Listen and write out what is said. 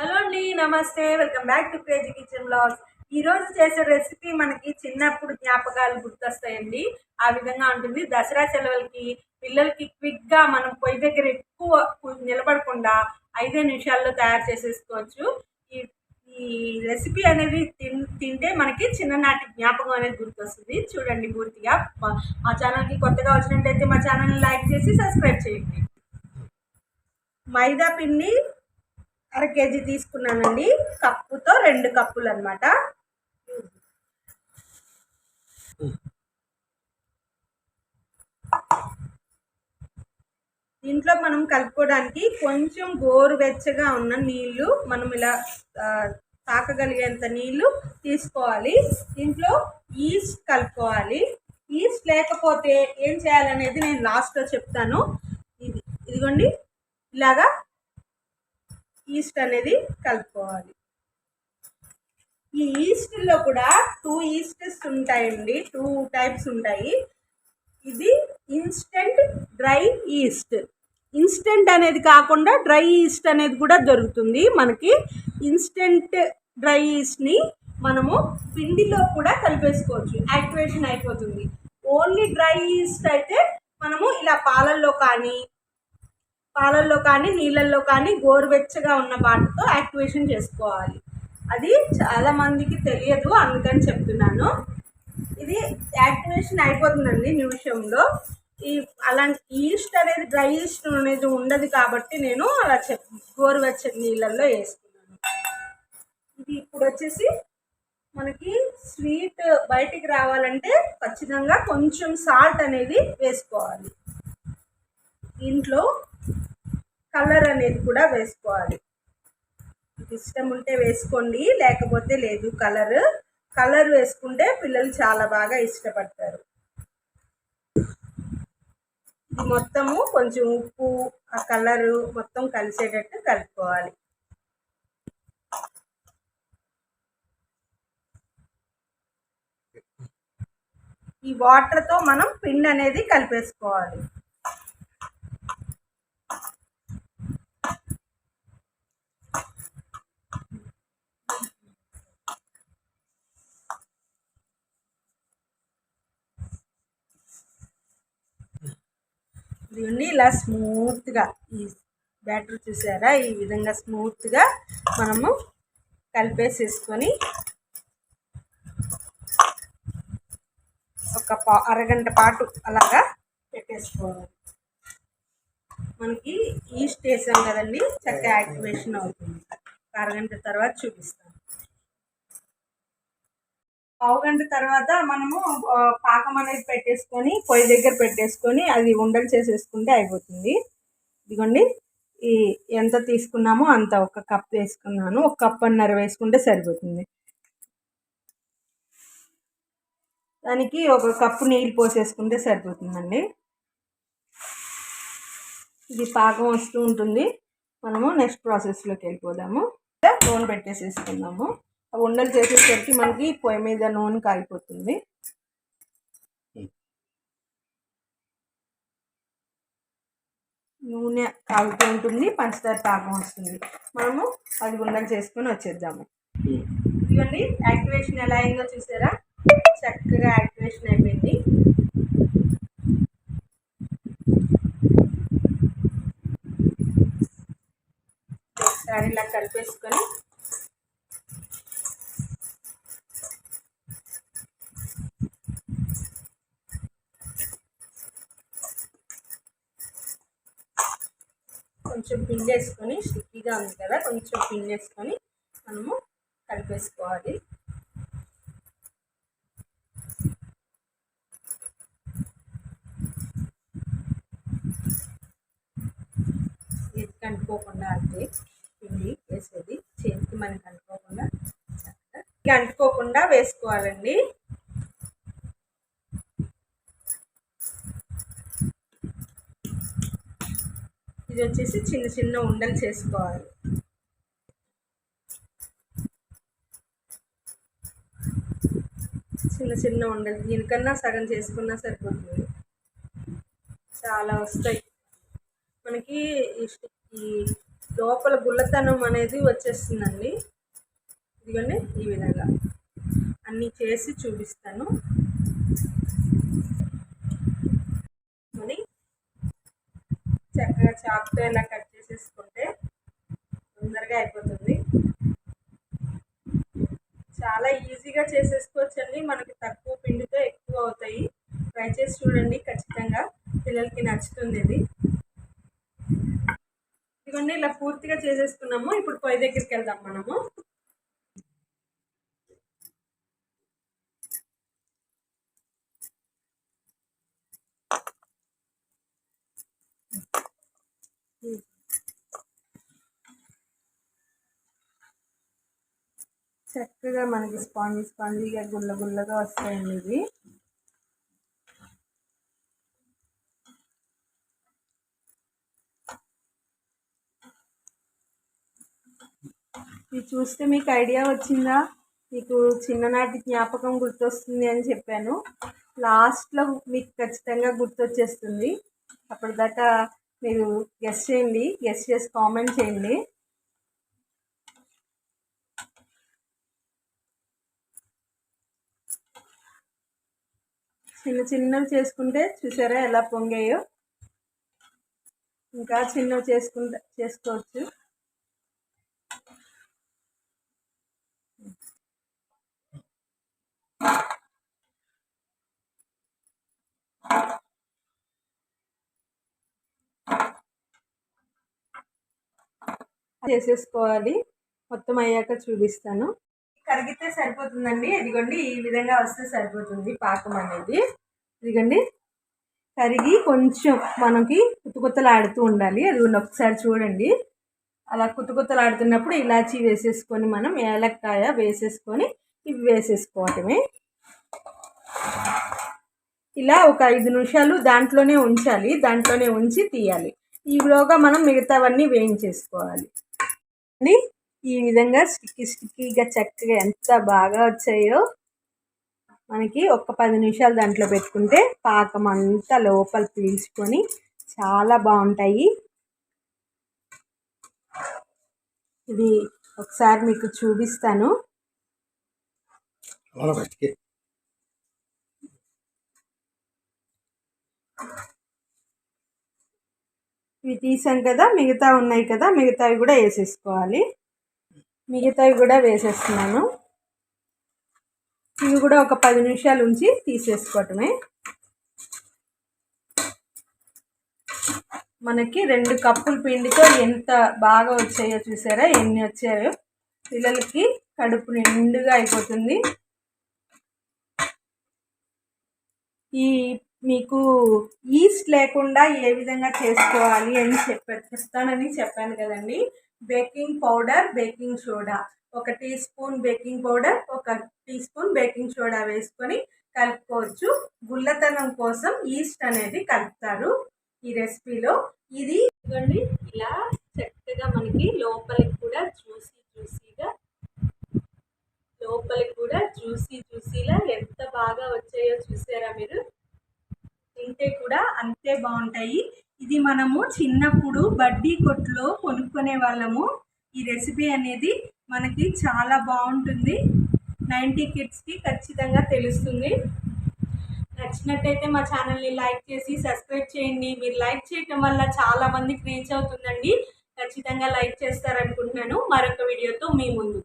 Hello అండి నమస్తే. Welcome back to crazy kitchen blogs. ఈరోజు చేసే రెసిపీ మనకి చిన్నప్పుడు జ్ఞాపకాలు గుర్తొస్తాయండి. ఆ విధంగా ఉంటుంది. దసరా సెలవులకి పిల్లలకి క్విక్గా మనం పొయ్యి దగ్గర ఎక్కువ నిలబడకుండా ఐదే నిమిషాల్లో తయారు చేసేసుకోవచ్చు. ఈ ఈ రెసిపీ అనేది తిన్ తింటే మనకి చిన్ననాటి జ్ఞాపకం అనేది గుర్తొస్తుంది. చూడండి పూర్తిగా. మా ఛానల్కి కొత్తగా వచ్చినట్టయితే మా ఛానల్ని లైక్ చేసి సబ్స్క్రైబ్ చేయండి. మైదా పిండి అర కేజీ తీసుకున్నానండి. కప్పుతో రెండు కప్పులు అనమాట దీంట్లో మనం కలుపుకోవడానికి కొంచెం గోరువెచ్చగా ఉన్న నీళ్ళు మనం ఇలా తాకగలిగేంత నీళ్ళు తీసుకోవాలి. దీంట్లో ఈస్ట్ కలుపుకోవాలి. ఈస్ట్ లేకపోతే ఏం చేయాలనేది నేను లాస్ట్లో చెప్తాను. ఇది ఇదిగోండి. ఇలాగా ఈస్ట్ అనేది కలుపుకోవాలి. ఈ ఈస్ట్లో కూడా టూ ఈస్టెస్ ఉంటాయండి. టూ టైప్స్ ఉంటాయి. ఇది ఇన్స్టెంట్ డ్రై ఈస్ట్. ఇన్స్టెంట్ అనేది కాకుండా డ్రై ఈస్ట్ అనేది కూడా దొరుకుతుంది. మనకి ఇన్స్టెంట్ డ్రై ఈస్ట్ని మనము పిండిలో కూడా కలిపేసుకోవచ్చు. యాక్టివేషన్ అయిపోతుంది. ఓన్లీ డ్రై ఈస్ట్ అయితే మనము ఇలా పాలల్లో కానీ పాలల్లో కానీ నీళ్ళల్లో కానీ గోరువెచ్చగా ఉన్న వాటితో యాక్టివేషన్ చేసుకోవాలి. అది చాలా మందికి తెలియదు అందుకని చెప్తున్నాను. ఇది యాక్టివేషన్ అయిపోతుందండి నిమిషంలో ఈ అలాంటి ఈస్ట్ అనేది డ్రై ఈస్ట్ అనేది ఉండదు కాబట్టి నేను అలా చెప్ గోరువెచ్చని నీళ్ళల్లో వేసుకున్నాను. ఇది ఇప్పుడు వచ్చేసి మనకి స్వీట్ బయటికి రావాలంటే ఖచ్చితంగా కొంచెం సాల్ట్ అనేది వేసుకోవాలి. దీంట్లో కలర్ అనేది కూడా వేసుకోవాలి. మీకు ఇష్టం ఉంటే వేసుకోండి లేకపోతే లేదు కలర్. కలర్ వేసుకుంటే పిల్లలు చాలా బాగా ఇష్టపడతారు. ఇది మొత్తము కొంచెం ఉప్పు ఆ కలరు మొత్తం కలిసేటట్టు కలుపుకోవాలి. ఈ వాటర్తో మనం పిండి అనేది కలిపేసుకోవాలి. ఇవన్నీ ఇలా స్మూత్గా ఈ బ్యాటర్ చూసారా? ఈ విధంగా స్మూత్గా మనము కలిపేసేసుకొని ఒక పా అరగంట పాటు అలాగా పెట్టేసుకోవాలి. మనకి ఈస్ట్ వేసాం కదండి చక్కగా యాక్టివేషన్ అవుతుంది. అరగంట తర్వాత చూపిస్తాను. పావు గంట తర్వాత మనము పాకం అనేది పెట్టేసుకొని పొయ్యి దగ్గర పెట్టేసుకొని అది ఉండలు చేసేసుకుంటే అయిపోతుంది. ఇదిగోండి. ఈ ఎంత తీసుకున్నామో అంత ఒక కప్ వేసుకున్నాను. ఒక కప్ అన్నర వేసుకుంటే సరిపోతుంది. దానికి ఒక కప్పు నీళ్ళు పోసేసుకుంటే సరిపోతుందండి. ఇది పాకం వస్తూ ఉంటుంది. మనము నెక్స్ట్ ప్రాసెస్లోకి వెళ్ళిపోదాము. ఫోన్ పెట్టేసేసుకుందాము. ఆ ఉండలు చేసేసరికి మనకి పొయ్యి మీద నూనె కాగిపోతుంది నూనె కాగుతూ ఉంటుంది పంచదార పాకం వస్తుంది. మనము అది ఉండలు చేసుకొని వచ్చేద్దాము. ఇవ్వండి యాక్టివేషన్ ఎలా అయిందో చూసారా? చక్కగా యాక్టివేషన్ అయిపోయింది. ఒకసారి ఇలా కలిపేసుకొని కొంచెం పిండి వేసుకొని స్టిక్కీగా ఉంది కదా కొంచెం పిండి వేసుకొని మనము కలిపేసుకోవాలి. చేతికి అంటుకోకుండా అంటే పిండి వేసేది చేతికి మనకి అంటుకోకుండా చక్కగా. అంటుకోకుండా వేసుకోవాలండి. ఇది వచ్చేసి చిన్న చిన్న ఉండలు చేసుకోవాలి. చిన్న చిన్న ఉండలు. దీనికన్నా సగం చేసుకున్నా సరిపోతుంది. చాలా వస్తాయి. మనకి ఈ లోపల గుల్లతనం అనేది వచ్చేస్తుందండి. ఇదిగోండి ఈ విధంగా. అన్నీ చేసి చూపిస్తాను మరి ఇలా చాకుతో ఇలా కట్ చేసేసుకుంటే తొందరగా అయిపోతుంది. చాలా ఈజీగా చేసేసుకోవచ్చండి. మనకి తక్కువ పిండితో ఎక్కువ అవుతాయి. ట్రై చేసి చూడండి ఖచ్చితంగా పిల్లలకి నచ్చుతుంది ఇది. ఇదిగోండి ఇలా పూర్తిగా చేసేసుకున్నాము. ఇప్పుడు పొయ్యి దగ్గరికి వెళ్దాం మనము. చక్కగా మనకి స్పాంజీ స్పాంజీగా గుల్ల గుల్లగా వస్తాయండి ఇవి. ఇది చూస్తే మీకు ఐడియా వచ్చిందా? మీకు చిన్ననాటి జ్ఞాపకం గుర్తొస్తుంది అని చెప్పాను. లాస్ట్లో మీకు ఖచ్చితంగా గుర్తొచ్చేస్తుంది. అప్పటిదాకా మీరు గెస్ట్ చేయండి గెస్ట్ చేసి కామెంట్ చేయండి. చిన్న చిన్నవి చేసుకుంటే చూసారా ఎలా పొంగాయో? ఇంకా చిన్నవి చేసుకుంటే చేసుకోవచ్చు. చేసేసుకోవాలి. మొత్తం అయ్యాక చూపిస్తాను. కరిగితే సరిపోతుందండి. ఇదిగోండి ఈ విధంగా వస్తే సరిపోతుంది పాకం అనేది. ఇదిగోండి కరిగి కొంచెం మనకి కుత్తకుత్తలాడుతూ ఉండాలి. అది ఒకసారి చూడండి. అలా కుత్తకుత్తలాడుతున్నప్పుడు ఇలాచి వేసేసుకొని మనం ఏలక్కాయ వేసేసుకొని ఇవి వేసేసుకోవటమే. ఇలా ఒక ఐదు నిమిషాలు దాంట్లోనే ఉంచాలి. దాంట్లోనే ఉంచి తీయాలి. ఈలోగా మనం మిగతావన్నీ వేయించేసుకోవాలి. ఈ విధంగా స్టిక్కీ స్టిక్కీగా చక్కగా ఎంత బాగా వచ్చాయో మనకి ఒక పది నిమిషాలు దాంట్లో పెట్టుకుంటే పాకం అంతా లోపల పీల్చుకొని చాలా బాగుంటాయి. ఇది ఒకసారి మీకు చూపిస్తాను. ఇవి తీసాం కదా మిగతా ఉన్నాయి కదా మిగతావి కూడా వేసేసుకోవాలి. మిగతావి కూడా వేసేస్తున్నాను. ఇవి కూడా ఒక పది నిమిషాలు ఉంచి తీసేసుకోవటమే. మనకి రెండు కప్పుల పిండితో ఎంత బాగా వచ్చాయో చూసారా? ఎన్ని వచ్చాయో? పిల్లలకి కడుపు నిండుగా అయిపోతుంది. ఈ మీకు ఈస్ట్ లేకుండా ఏ విధంగా చేసుకోవాలి అని చెప్ప చెప్తానని చెప్పాను కదండి. Baking powder baking soda. ఒక టీ స్పూన్ బేకింగ్ పౌడర్ ఒక టీ స్పూన్ బేకింగ్ సోడా వేసుకొని కలుపుకోవచ్చు. గుల్లతనం కోసం ఈస్ట్ అనేది కలుపుతారు ఈ రెసిపీలో. ఇది ఇలా చక్కగా మనకి లోపలికి కూడా జ్యూసీ జ్యూసీగా లోపలికి కూడా జ్యూసీ జ్యూసీలా ఎంత బాగా వచ్చాయో చూసారా మీరు? తింటే కూడా అంతే బాగుంటాయి. ఇది మనము చిన్నప్పుడు బడ్డీ కొట్లో కొనుక్కునే వాళ్ళము. ఈ రెసిపీ అనేది మనకి చాలా బాగుంటుంది. నైంటీ కిడ్స్కి ఖచ్చితంగా తెలుస్తుంది. నచ్చినట్టయితే మా ఛానల్ని లైక్ చేసి సబ్స్క్రైబ్ చేయండి. మీరు లైక్ చేయటం వల్ల చాలా మందికి రీచ్ అవుతుందండి. ఖచ్చితంగా లైక్ చేస్తారనుకుంటున్నాను. మరొక వీడియోతో మీ ముందు